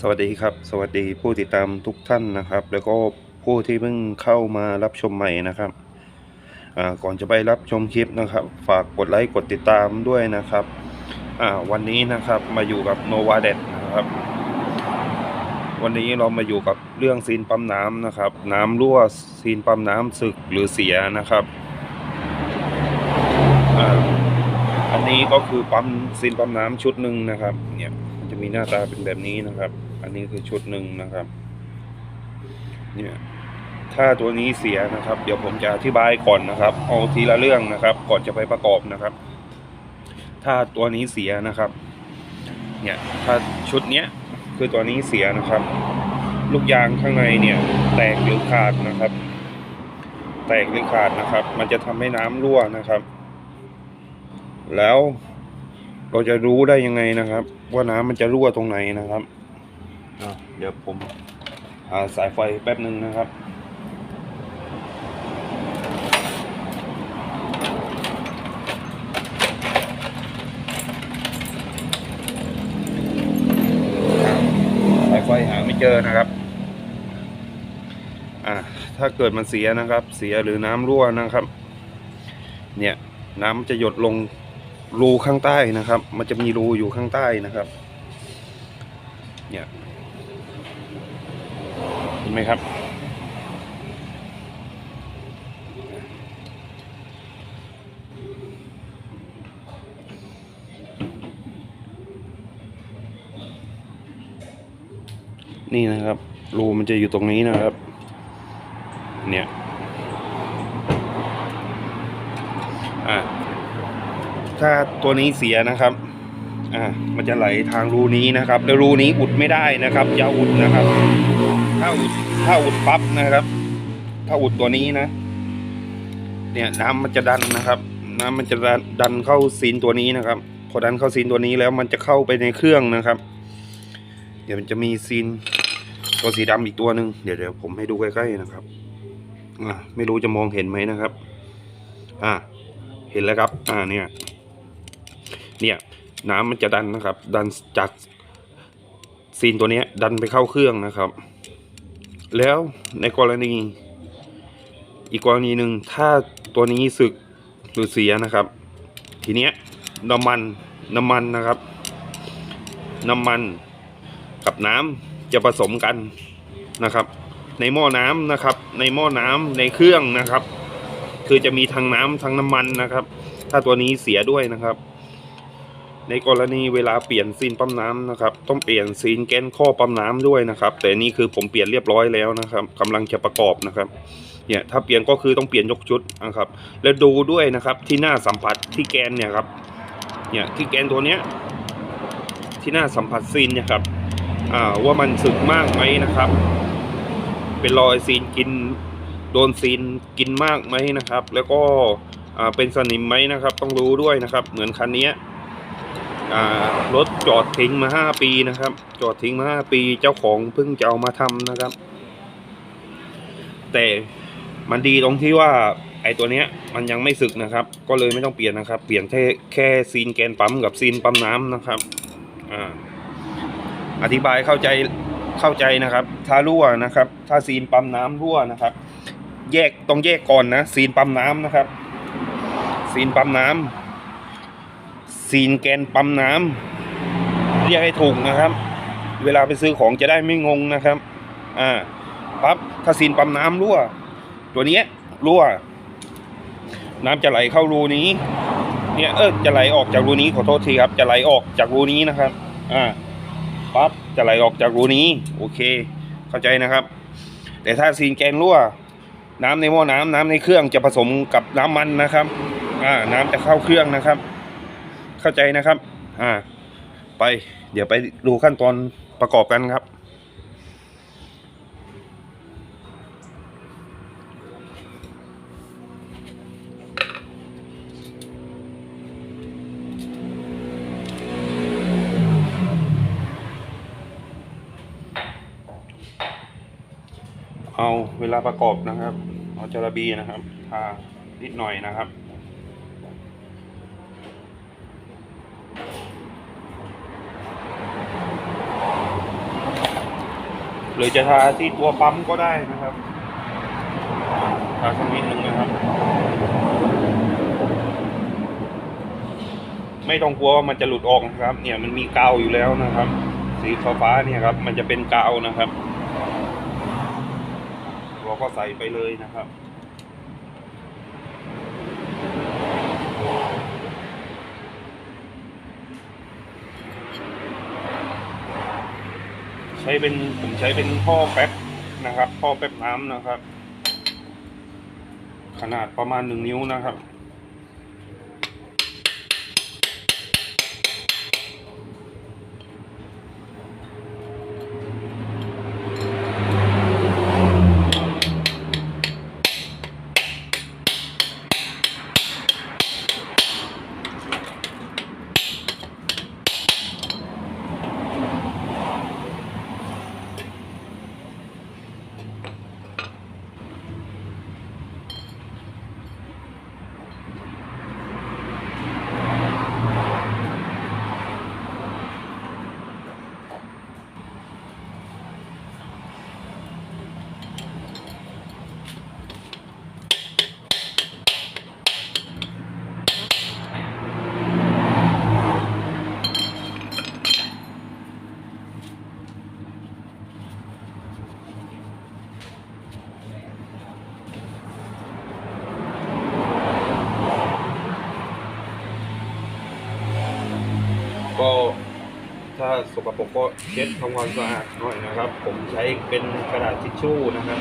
สวัสดีครับ สวัสดีผู้ติดตามทุกท่านนะครับ แล้วก็ผู้ที่เพิ่งเข้ามารับชมใหม่นะครับก่อนจะไปรับชมคลิปนะครับ ฝากกดไลค์กดติดตามด้วยนะครับวันนี้นะครับมาอยู่กับโนวาเดนะครับ วันนี้เรามาอยู่กับเรื่องซีนปั๊มน้ำนะครับ น้ำรั่วซีนปั๊มน้ำสึกหรือเสียนะครับอันนี้ก็คือปั๊มซีนปั๊มน้ำชุดหนึ่งนะครับ เนี่ยจะมีหน้าตาเป็นแบบนี้นะครับ อันนี้คือชุดหนึ่งนะครับ เนี่ย ถ้าตัวนี้เสียนะครับ เดี๋ยวผมจะอธิบายก่อนนะครับ เอาทีละเรื่องนะครับ ก่อนจะไปประกอบนะครับ ถ้าตัวนี้เสียนะครับ เนี่ย ถ้าชุดเนี้ยคือตัวนี้เสียนะครับ ลูกยางข้างในเนี่ย แตกหรือขาดนะครับ แตกหรือขาดนะครับ มันจะทำให้น้ำรั่วนะครับ แล้วเราจะรู้ได้ยังไงนะครับ ว่าน้ำมันจะรั่วตรงไหนนะครับ เดี๋ยวผมหาสายไฟแป๊บหนึ่งนะครับสายไฟหาไม่เจอนะครับอ่าถ้าเกิดมันเสียนะครับ เสียหรือน้ำรั่วนะครับ เนี่ยน้ำจะหยดลงรูข้างใต้นะครับ มันจะมีรูอยู่ข้างใต้นะครับ เนี่ย ไหมครับ นี่นะครับรูมันจะอยู่ตรงนี้นะครับ เนี่ยอ่าถ้าตัวนี้เสียนะครับ อ่า มันจะไหลทางรูนี้นะครับ แล้วรูนี้อุดไม่ได้นะครับ อย่าอุดนะครับ ถ้าอุด ถ้าอุดปั๊บนะครับ ถ้าอุดตัวนี้นะ เนี่ยน้ำมันจะดันนะครับ น้ำมันจะดันดันเข้าซีนตัวนี้นะครับ พอดันเข้าซีนตัวนี้แล้วมันจะเข้าไปในเครื่องนะครับ เดี๋ยวมันจะมีซีนตัวสีดำอีกตัวหนึ่งเดี๋ยวเดี๋ยวผมให้ดูใกล้ๆนะครับอ่าไม่รู้จะมองเห็นไหมนะครับ อ่า เห็นแล้วครับ อ่าเนี่ย เนี่ยน้ำมันจะดันนะครับ ดันจากซีนตัวนี้ดันไปเข้าเครื่องนะครับ แล้วในกรณี อีกกรณีหนึ่งถ้าตัวนี้สึกหรือเสียนะครับ ทีเนี้ยน้ำมันน้ำมันนะครับ น้ำมันกับน้ำจะผสมกันนะครับ ในหม้อน้ำนะครับ ในหม้อน้ำในเครื่องนะครับ คือจะมีทั้งน้ำทั้งน้ำมันนะครับ ถ้าตัวนี้เสียด้วยนะครับ ในกรณีเวลาเปลี่ยนซีนปั๊มน้ำนะครับ ต้องเปลี่ยนซีนแกนข้อปั๊มน้ำด้วยนะครับ แต่นี่คือผมเปลี่ยนเรียบร้อยแล้วนะครับกำลังจะประกอบนะครับเนี่ยถ้าเปลี่ยนก็คือต้องเปลี่ยนยกชุดนะครับ แล้วดูด้วยนะครับที่หน้าสัมผัสที่แกนเนี่ยครับเนี่ยที่แกนตัวเนี้ยที่หน้าสัมผัสซีนเนี่ยครับอ่าว่ามันสึกมากไหมนะครับ เป็นรอยซีนกินโดนซีนกินมากไหมนะครับ แล้วก็อ่าเป็นสนิมไหมนะครับ ต้องรู้ด้วยนะครับ เหมือนคันเนี้ย รถจอดทิ้งมาห้าปีนะครับ จอดทิ้งมาห้าปีเจ้าของเพิ่งจะเอามาทำนะครับ แต่มันดีตรงที่ว่าไอตัวเนี้ยมันยังไม่สึกนะครับ ก็เลยไม่ต้องเปลี่ยนนะครับ เปลี่ยนแค่แค่ซีนแกนปั๊มกับซีนปั๊มน้ำนะครับอ่าอธิบายเข้าใจเข้าใจนะครับ ถ้ารั่วนะครับ ถ้าซีนปั๊มน้ำรั่วนะครับ แยกต้องแยกก่อนนะซีนปั๊มน้ำนะครับ ซีนปั๊มน้ำ ซีนแกนปั๊มน้ำเรียกให้ถูกนะครับ เวลาไปซื้อของจะได้ไม่งงนะครับอ่าปั๊บถ้าซีนปั๊มน้ำรั่ว ตัวนี้รั่ว น้ำจะไหลเข้ารูนี้ เนี่ยเออจะไหลออกจากรูนี้ขอโทษทีครับ จะไหลออกจากรูนี้นะครับอ่าปั๊บจะไหลออกจากรูนี้โอเค เข้าใจนะครับ แต่ถ้าซีนแกนรั่ว น้ำในหม้อน้ำน้ำในเครื่องจะผสมกับน้ำมันนะครับอ่าน้ำจะเข้าเครื่องนะครับ เข้าใจนะครับ อ่า ไป เดี๋ยวไปดูขั้นตอนประกอบกันครับเอาเวลาประกอบนะครับ เอาจาระบีนะครับทานิดหน่อยนะครับ หรือจะทาที่ตัวปั๊มก็ได้นะครับทาสักนิดนึงนะครับ ไม่ต้องกลัวว่ามันจะหลุดออกนะครับ เนี่ยมันมีกาวอยู่แล้วนะครับ สีฟ้าเนี่ยครับ มันจะเป็นกาวนะครับเราก็ใส่ไปเลยนะครับ ช้เป็นผมใช้เป็นท่อแป๊บนะครับท่อแป๊บน้ำนะครับ ขนาดประมาณหนึ่งนิ้วนะครับ ก็ ถ้าสกปรกก็เช็ดทำความสะอาดหน่อยนะครับ ผมใช้เป็นกระดาษทิชชู่นะครับ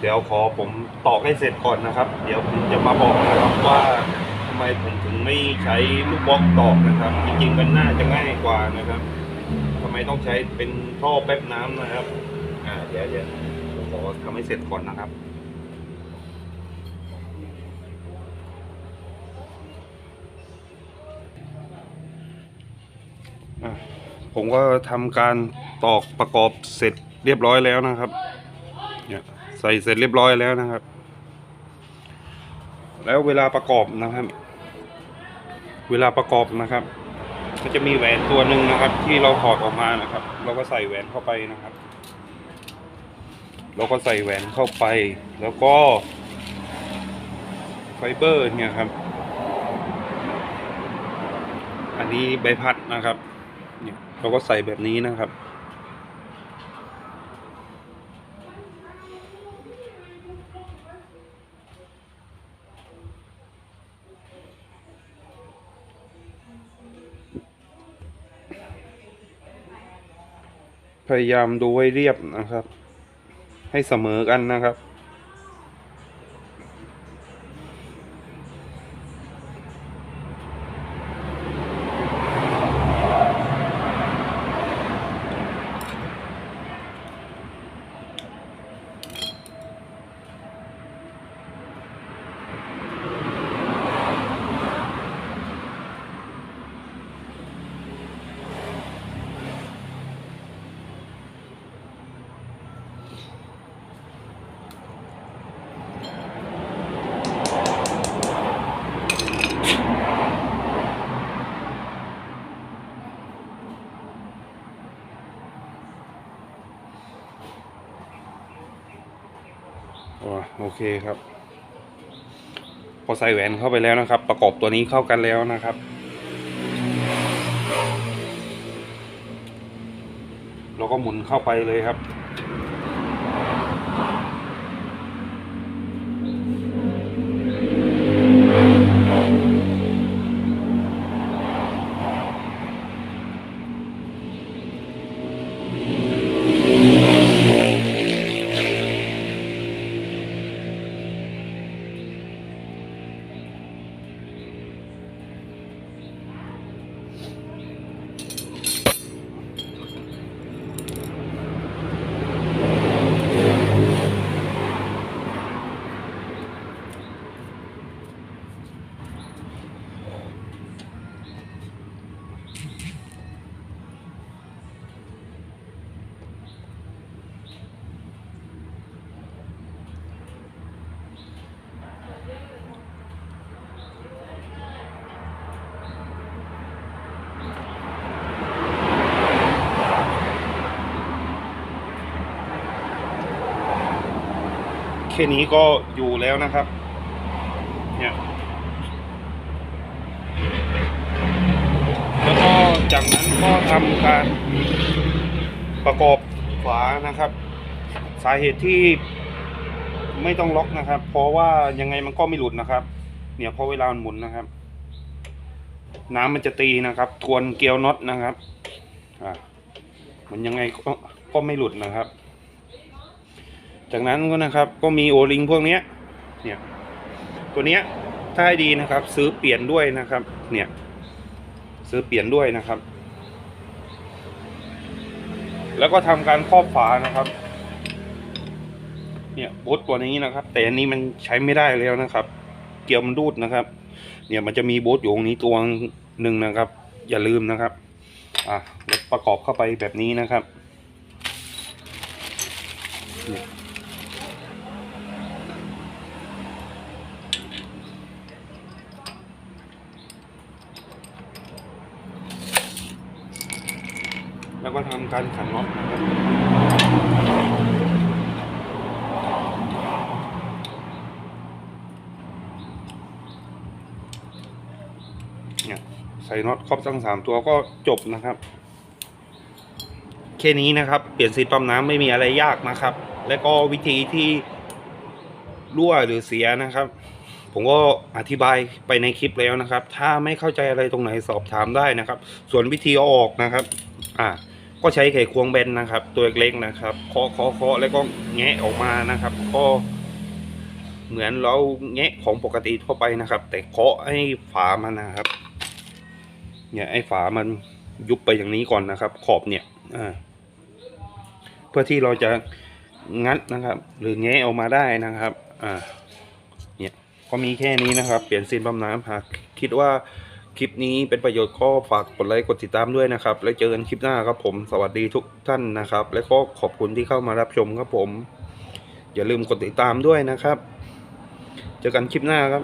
เดี๋ยวขอผมตอกให้เสร็จก่อนนะครับ เดี๋ยวผมจะมาบอกนะครับว่าทำไมผมถึงไม่ใช้ลูกบล็อกตอกนะครับ จริงๆมันน่าจะง่ายกว่านะครับทำไมต้องใช้เป็นท่อแป๊บน้ำนะครับ อ่าเดี๋ยวเดี๋ยวผมขอทำให้เสร็จก่อนนะครับ ผมก็ทำการตอกประกอบเสร็จเรียบร้อยแล้วนะครับเนี่ยใส่เสร็จเรียบร้อยแล้วนะครับ แล้วเวลาประกอบนะครับ เวลาประกอบนะครับก็จะมีแหวนตัวหนึ่งนะครับ ที่เราถอดออกมานะครับ เราก็ใส่แหวนเข้าไปนะครับ เราก็ใส่แหวนเข้าไป แล้วก็ไฟเบอร์เนี่ยครับ อันนี้ใบพัดนะครับ เนี่ยเราก็ใส่แบบนี้นะครับ พยายามดูให้เรียบนะครับ ให้เสมอกันนะครับ เคครับ พอใส่แหวนเข้าไปแล้วนะครับ ประกอบตัวนี้เข้ากันแล้วนะครับ เราก็หมุนเข้าไปเลยครับ ค่นี้ก็อยู่แล้วนะครับ เนี่ยแล้วก็จากนั้นก็ทำการประกอบฝานะครับ สาเหตุที่ไม่ต้องล็อกนะครับ เพราะว่ายังไงมันก็ไม่หลุดนะครับ เนี่ยเพราะเวลามันหมุนนะครับ น้ำมันจะตีนะครับ ทวนเกลียวน็อตนะครับอ่ามันยังไงก็ก็ไม่หลุดนะครับ จากนั้นก็นะครับก็มีโอลิงพวกนี้เนี่ยตัวเนี้ยถ้าให้ดีนะครับ ซื้อเปลี่ยนด้วยนะครับ เนี่ยซื้อเปลี่ยนด้วยนะครับ แล้วก็ทำการครอบฝานะครับเนี่ยบูทตัวนี้นะครับ แต่อันนี้มันใช้ไม่ได้แล้วนะครับ เกลียวมันรูดนะครับ เนี่ยมันจะมีบูทอยู่ตรงนี้ตัวหนึ่งนะครับ อย่าลืมนะครับอะประกอบเข้าไปแบบนี้นะครับเแล้วก็ทำการขันน็อตนะครับเนี่ยใส่น็อตครอบทั้งสามตัวก็จบนะครับแค่นี้นะครับ เปลี่ยนซีดปั๊มน้ำไม่มีอะไรยากนะครับ และก็วิธีที่รั่วหรือเสียนะครับ ผมก็อธิบายไปในคลิปแล้วนะครับ ถ้าไม่เข้าใจอะไรตรงไหนสอบถามได้นะครับ ส่วนวิธีเอาออกนะครับ อ่า ก็ใช้ไขควงแบนนะครับ ตัวเล็กๆนะครับเคาะเคาะเคาะแล้วก็แงะออกมานะครับ ก็เหมือนเราแงะของปกติทั่วไปนะครับ แต่เคาะให้ฝามันนะครับ เนี่ยไอ้ฝามันยุบไปอย่างนี้ก่อนนะครับ ขอบเนี่ยเพื่อที่เราจะงัดนะครับ หรือแงะออกมาได้นะครับ อ่า เนี่ยก็มีแค่นี้นะครับ เปลี่ยนซีนปั๊มน้ำหากคิดว่า คลิปนี้เป็นประโยชน์ก็ฝากกดไลค์กดติดตามด้วยนะครับ แล้วเจอกันคลิปหน้าครับผม สวัสดีทุกท่านนะครับ และก็ขอบคุณที่เข้ามารับชมครับผม อย่าลืมกดติดตามด้วยนะครับ เจอกันคลิปหน้าครับ